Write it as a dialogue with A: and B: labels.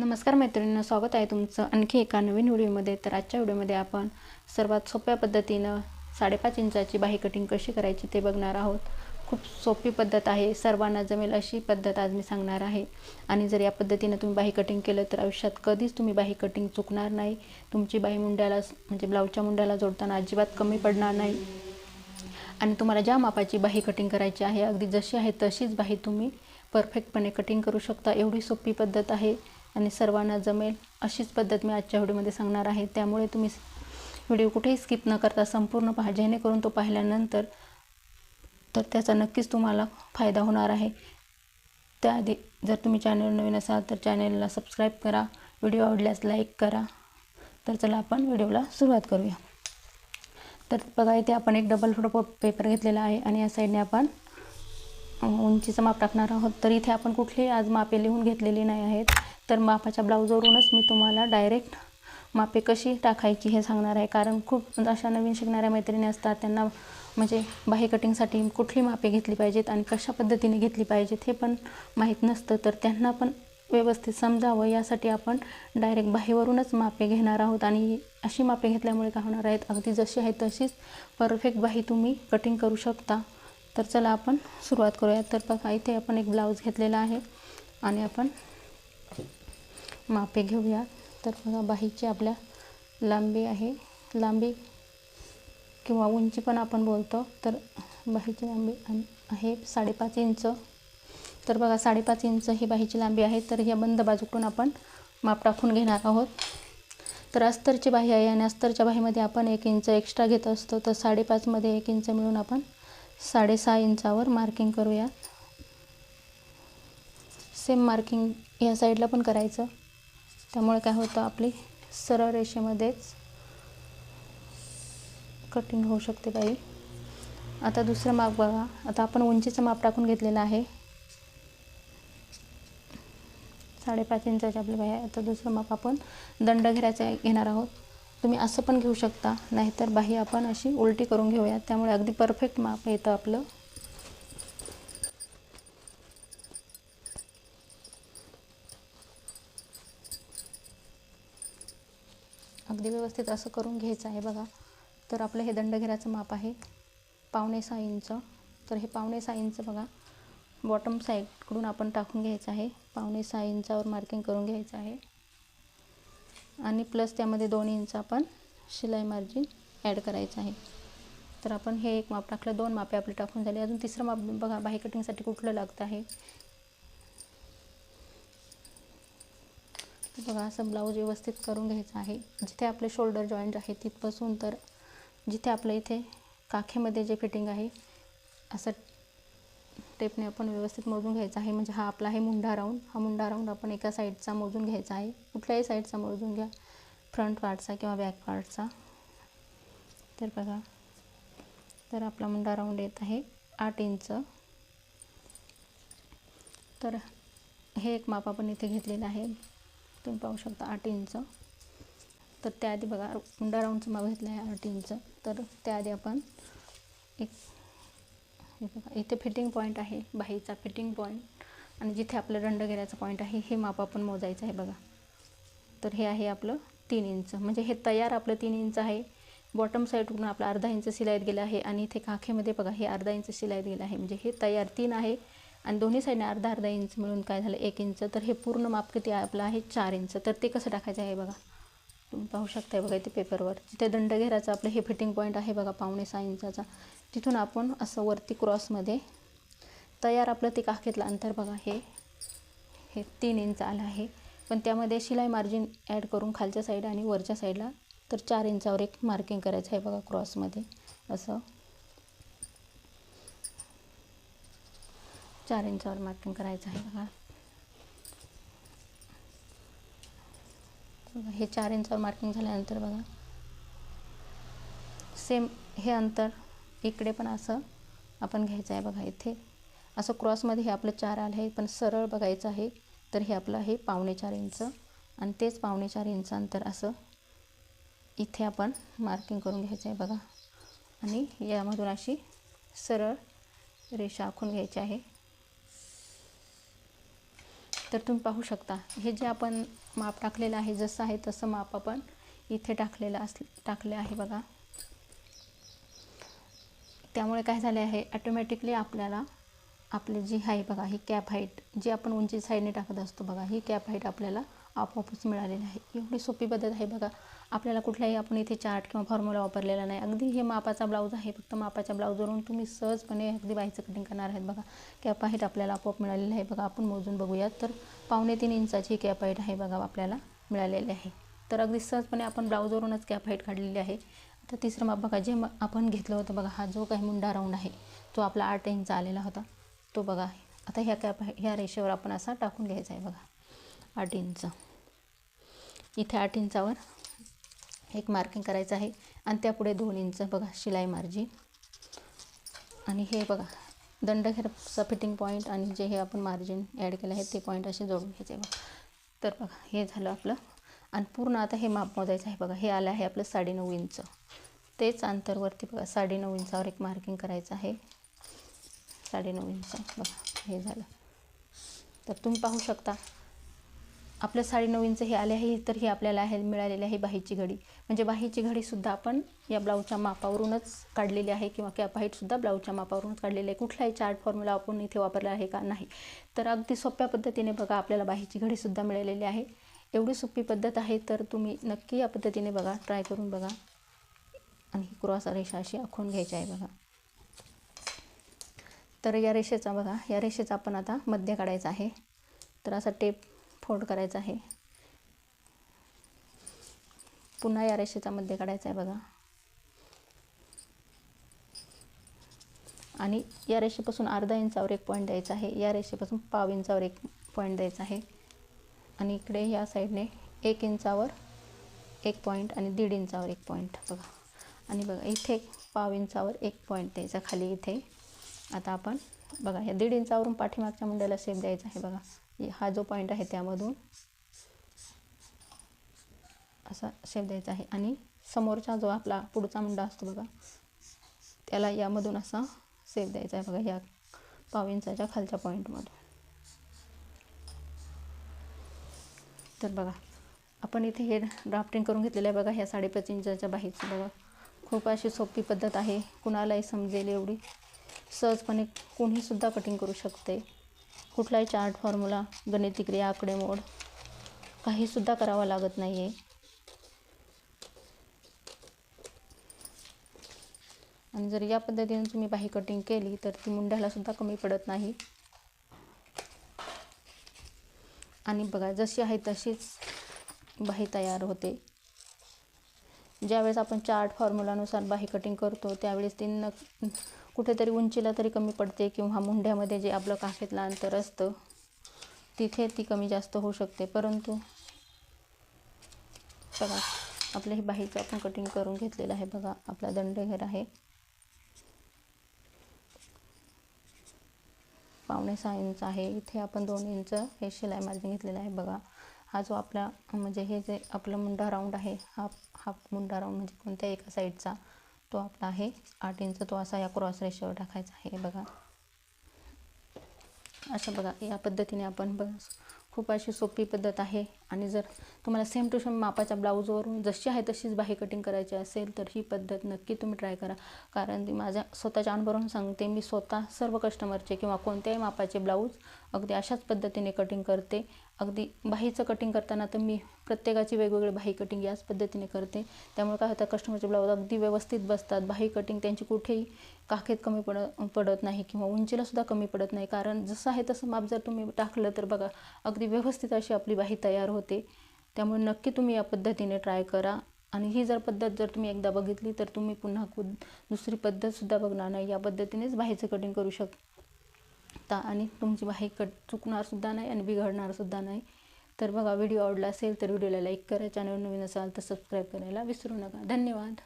A: नमस्कार मैत्रिणींना स्वागत आहे तुमचं आणखी एका नवीन व्हिडिओमध्ये. तर आजच्या व्हिडिओमध्ये आपण सर्वात सोप्या पद्धतीनं साडेपाच इंचाची बाही कटिंग कशी करायची ते बघणार आहोत. खूप सोपी पद्धत आहे सर्वांना जमेल अशी पद्धत आज मी सांगणार आहे. आणि जर या पद्धतीनं तुम्ही बाही कटिंग केलं तर आयुष्यात कधीच तुम्ही बाही कटिंग चुकणार नाही. तुमची बाही मुंड्याला म्हणजे ब्लाऊजच्या मुंड्याला जोडताना अजिबात कमी पडणार नाही. आणि तुम्हाला ज्या मापाची बाही कटिंग करायची आहे अगदी जशी आहे तशीच बाही तुम्ही परफेक्टपणे कटिंग करू शकता. एवढी सोपी पद्धत आहे. आणि सर्वांना जमेल अशीच पद्धत मी आजच्या व्हिडिओमध्ये सांगणार आहे. त्यामुळे तुम्ही व्हिडिओ कुठेही स्किप न करता संपूर्ण पहा. जेणेकरून तो पाहिल्यानंतर तर त्याचा नक्कीच तुम्हाला फायदा होणार आहे. त्याआधी जर तुम्ही चॅनल नवीन असाल तर चॅनलला सबस्क्राईब करा. व्हिडिओ आवडल्यास लाईक करा. तर चला आपण व्हिडिओला सुरुवात करूया. तर बघा इथे आपण एक डबल फोटो पेपर घेतलेला आहे आणि या साईडने आपण उंचीचं माप टाकणार आहोत. तर इथे आपण कुठलेही आज मापे लिहून घेतलेली नाही आहेत. तर मापाच्या ब्लाऊजवरूनच मी तुम्हाला डायरेक्ट मापे कशी टाकायची हे सांगणार आहे. कारण खूप अशा नवीन शिकणाऱ्या मैत्रिणी असतात त्यांना म्हणजे बाही कटिंगसाठी कुठली मापे घेतली पाहिजेत आणि कशा पद्धतीने घेतली पाहिजेत हे पण माहीत नसतं. तर त्यांना पण व्यवस्थित समजावं. यासाठी आपण डायरेक्ट बाहीवरूनच मापे घेणार आहोत आणि अशी मापे घेतल्यामुळे काय होणार आहेत अगदी जशी आहे तशीच परफेक्ट बाही तुम्ही कटिंग करू शकता. तर चला आपण सुरुवात करूया. तर बघा इथे आपण एक ब्लाऊज घेतलेला आहे आणि आपण मापे घेऊया. तर बघा बाहीची आपल्या लांबी आहे. लांबी किंवा उंची पण आपण बोलतो. तर बाहीची लांबी आहे साडेपाच इंच. तर बघा साडेपाच इंच ही बाहीची लांबी आहे. तर ह्या बंद बाजूकडून आपण माप टाकून घेणार आहोत. तर अस्तरची बाही आहे आणि अस्तरच्या बाहीमध्ये आपण एक इंच एक्स्ट्रा घेत असतो. तर साडेपाचमध्ये एक इंच मिळून आपण साडेसहा इंचावर मार्किंग करूयात सेम मार्किंग या साईडला पण करायचं. त्यामुळे काय होतं आपली सरळ रेषेमध्येच कटिंग होऊ शकते बाई. आता दुसरं माप बघा. आता आपण उंचीचं माप टाकून घेतलेलं आहे. साडेपाच इंचाची आपली बाई आहे. आता दुसरं माप आपण दंड घेरायचं घेणार आहोत. तुम्ही असं पण घेऊ शकता. नाहीतर बाही आपण अशी उलटी करून घेऊया. त्यामुळे अगदी परफेक्ट माप येतं आपलं. अगदी व्यवस्थित असं करून घ्यायचं आहे बघा. तर आपलं हे दंडघेराचं माप आहे. पावणे सहा इंच. तर हे पावणे सहा इंच बघा. बॉटम साईडकडून आपण टाकून घ्यायचं आहे. पावणे सहा इंचावर मार्किंग करून घ्यायचं आहे. आणि प्लस त्यामध्ये दोन इंच आपण शिलाई मार्जिन ॲड करायचं आहे. तर आपण हे एक माप टाकलं. दोन मापे आपले टाकून झाले. अजून तिसरं माप बघा. बाही कटिंगसाठी कुठलं लागतं आहे? बघा असं ब्लाऊज व्यवस्थित करून घ्यायचं आहे. जिथे आपले शोल्डर जॉईंट आहे तिथपासून तर जिथे आपलं इथे काखेमध्ये जे फिटिंग आहे असं टेपने आपण व्यवस्थित मोजून घ्यायचं आहे. म्हणजे हा आपला आहे मुंडा राऊंड हा मुंडा राऊंड आपण एका साईडचा मोजून घ्यायचा आहे. कुठल्याही साईडचा मोजून घ्या. फ्रंट पार्टचा किंवा बॅक पार्टचा तर बघा तर आपला मुंडा राऊंड येत आहे आठ इंच तर हे एक माप आपण इथे घेतलेलं आहे. तुम्ही पाहू शकता आठ इंच. तर त्याआधी बघा उंडा राऊंडचं माप घेतलं आहे आठ इंच. तर त्याआधी आपण एक हे बघा इथे फिटिंग पॉईंट आहे बाहीचा फिटिंग पॉईंट आणि जिथे आपलं दंड घेण्याचं पॉईंट आहे हे माप आपण मोजायचं आहे बघा. तर हे आहे आपलं तीन इंच. म्हणजे हे तयार आपलं तीन इंच आहे. बॉटम साईडकडून आपलं अर्धा इंच शिलाईत गेलं आहे. आणि इथे काखेमध्ये बघा हे अर्धा इंच शिलाईत गेलं आहे. म्हणजे हे तयार तीन आहे. आणि दोन्ही साईडने अर्धा अर्धा इंच मिळून काय झालं? एक इंच तर हे पूर्ण माप किती आपलं आहे चार इंच तर ते कसं टाकायचं आहे बघा. तुम्ही पाहू शकताय बघा इथे पेपरवर जिथे दंड घेराचं आपलं हे फिटिंग पॉईंट आहे बघा पावणे सहा इंचाचा. तिथून आपण असं वरती क्रॉसमध्ये तयार आपलं ते काखेतलं अंतर बघा. हे हे तीन इंच आलं आहे. पण त्यामध्ये शिलाई मार्जिन ॲड करून खालच्या साईड आणि वरच्या साईडला तर चार इंचावर एक मार्किंग करायचं आहे बघा क्रॉसमध्ये असं. चार इंचावर मार्किंग करायचं आहे बघा. बघा हे चार इंचावर मार्किंग झाल्यानंतर बघा. सेम हे अंतर इकडे पण असं आपण घ्यायचं आहे बघा इथे. असं क्रॉसमध्ये हे आपलं चार आलं आहे पण सरळ बघायचं आहे तर हे आपलं आहे पावणे चार इंच. आणि तेच पावणे चार इंच अंतर असं इथे आपण मार्किंग करून घ्यायचं आहे बघा. आणि यामधून अशी सरळ रेषा आखून घ्यायची आहे. तर तुम्ही पाहू शकता. हे जे आपण माप टाकलेलं आहे जसं आहे तसं माप आपण इथे टाकलेलं अस टाकले आहे बघा. त्यामुळे काय झाले आहे ॲटोमॅटिकली आपल्याला आपली जी आहे बघा ही कॅप हाईट जी आपण उंची साईडने टाकत असतो बघा ही कॅप हाईट आपल्याला आपोआपच मिळालेलं आहे. एवढी सोपी पद्धत आहे बघा. आपल्याला कुठलाही आपण इथे चार्ट किंवा फॉर्म्युला वापरलेला नाही. अगदी हे मापाचा ब्लाऊज आहे. फक्त मापाच्या ब्लाऊजवरून तुम्ही सहजपणे अगदी बाईचं कटिंग करणार आहेत बघा. कॅप आहेत आपल्याला आपोआप मिळालेलं आहे बघा. आपण मोजून बघूयात. तर पावणे तीन इंचाची कॅप हाईट आहे बघा आपल्याला मिळालेली आहे. तर अगदी सहजपणे आपण ब्लाऊजवरूनच कॅप हाईट काढलेली आहे. आता तिसरं माप बघा. जे आपण घेतलं होतं बघा हा जो काही मुंडा राऊंड आहे तो आपला आठ इंच आलेला होता. तो बघा. आता ह्या कॅप ह्या रेषेवर आपण असा टाकून घ्यायचा आहे बघा. आठ इंच. इथे आठ इंचावर एक मार्किंग करायचं आहे. आणि त्यापुढे दोन इंच बघा शिलाई मार्जिन. आणि हे बघा दंडघेरचा फिटिंग पॉईंट आणि जे हे आपण मार्जिन ॲड केलं आहे ते पॉईंट असे जोडून घ्यायचे बघा. तर बघा हे झालं आपलं. आणि पूर्ण आता हे माप मोजायचं आहे बघा. हे आलं आहे आपलं साडेनऊ इंच. तेच अंतरवरती बघा साडेनऊ इंचावर एक मार्किंग करायचं आहे. साडेनऊ इंच बघा हे झालं. तर तुम्ही पाहू शकता. आपलं साडे इंच हे आले आहे तर ही आपल्याला आहे मिळालेली आहे बाहीची घडी. म्हणजे बाहीची घडीसुद्धा आपण या ब्लाऊजच्या मापावरूनच काढलेली आहे किंवा कॅप हाईटसुद्धा ब्लाऊजच्या मापावरूनच काढलेली आहे. कुठलाही चार्ट फॉर्म्युला आपण इथे वापरला आहे का नाही. तर अगदी सोप्या पद्धतीने बघा आपल्याला बाहीची घडीसुद्धा मिळालेली आहे. एवढी सोपी पद्धत आहे तर तुम्ही नक्की या पद्धतीने बघा ट्राय करून बघा. आणि ही क्रॉस रेषा अशी आखून घ्यायची आहे बघा. तर या रेषेचा बघा या रेषेचा आपण आता मध्य काढायचा आहे. तर असा टेप फोल्ड करायचा आहे. पुन्हा या रेषेचा मध्य काढायचा आहे बघा. आणि या रेषेपासून अर्धा इंचावर एक पॉईंट द्यायचा आहे. या रेषेपासून पाव इंचावर एक पॉईंट द्यायचा आहे. आणि इकडे या साईडने एक इंचावर एक पॉईंट आणि दीड इंचावर एक पॉईंट बघा. आणि बघा इथे पाव इंचावर एक पॉईंट द्यायचा खाली इथे. आता आपण बघा ह्या दीड इंचावरून पाठीमागच्या मुंड्याला शेप द्यायचा आहे बघा. हा जो पॉईंट आहे त्यामधून असा शेप द्यायचा आहे. आणि समोरचा जो आपला पुढचा मुंडा असतो बघा त्याला यामधून असा शेप द्यायचा आहे बघा या पाव इंचाच्या खालच्या पॉईंटमधून तर बघा आपण इथे हे ड्राफ्टिंग करून घेतलेलं आहे बघा ह्या साडेपाच इंचाच्या बाहेरचं बघा. खूप अशी सोपी पद्धत आहे. कुणालाही समजेल एवढी. सहजपणे कोणीसुद्धा कटिंग करू शकते. कुठलाही चार्ट फॉर्म्युला गणितिक्रिया आकडेमोड काहीसुद्धा करावं लागत नाही आहे आणि जर या पद्धतीने तुम्ही बाही कटिंग केली तर ती मुंड्यालासुद्धा कमी पडत नाही. आणि बघा जशी आहे तशीच बाही तयार होते. ज्यावेळेस आपण चार्ट फॉर्म्युलानुसार बाही कटिंग करतो त्यावेळेस ती न कुठेतरी उंचीला तरी कमी पडते किंवा मुंड्यामध्ये जे आपलं काखेतलं अंतर असतं तिथे ती कमी जास्त होऊ शकते. परंतु बघा आपलं हे बाहीचं आपण कटिंग करून घेतलेलं आहे बघा आपला दंडघेर आहे. पावणे सहा इंच आहे. इथे आपण दोन इंच हे शिलाई मार्जिन घेतलेलं आहे बघा. हा जो आपला म्हणजे हे जे आपलं मुंडा राऊंड आहे हा हाफ मुंडा राऊंड म्हणजे कोणत्या एका साईडचा तो आपला आहे. आठ इंच तो असा या क्रॉस रेषेवर टाकायचा आहे. बघा. असं बघा या पद्धतीने आपण बघ. खूप अशी सोपी पद्धत आहे. आणि जर तुम्हाला सेम टू सेम मापाच्या ब्लाऊजवरून जशी आहे तशीच बाही कटिंग करायची असेल तर ही पद्धत नक्की तुम्ही ट्राय करा. कारण ती माझ्या स्वतःच्या अनुभवावरून सांगते. मी स्वतः सर्व कस्टमरचे किंवा कोणत्याही मापाचे ब्लाऊज अगदी अशाच पद्धतीने कटिंग करते. अगदी बाहीचं कटिंग करताना तर मी प्रत्येकाची वेगवेगळी बाही कटिंग याच पद्धतीने करते. त्यामुळे काय होतं कस्टमरचे ब्लाऊज अगदी व्यवस्थित बसतात. बाही कटिंग त्यांची कुठेही काखेत कमी पड पडत नाही किंवा उंचीलासुद्धा कमी पडत नाही. कारण जसं आहे तसं माप जर तुम्ही टाकलं तर बघा अगदी व्यवस्थित अशी आपली बाही तयार होते. त्यामुळे नक्की तुम्ही या पद्धतीने ट्राय करा. आणि ही जर पद्धत जर तुम्ही एकदा बघितली तर तुम्ही पुन्हा कु दुसरी पद्धतसुद्धा बघणार नाही. या पद्धतीनेच बाहेरचं कटिंग करू शक शकता आणि तुमची बाईक कट चुकणारसुद्धा नाही आणि बिघडणारसुद्धा नाही. तर बघा व्हिडिओ आवडला असेल तर व्हिडिओला लाईक करा. चॅनल नवीन असाल तर सबस्क्राईब करायला विसरू नका. धन्यवाद.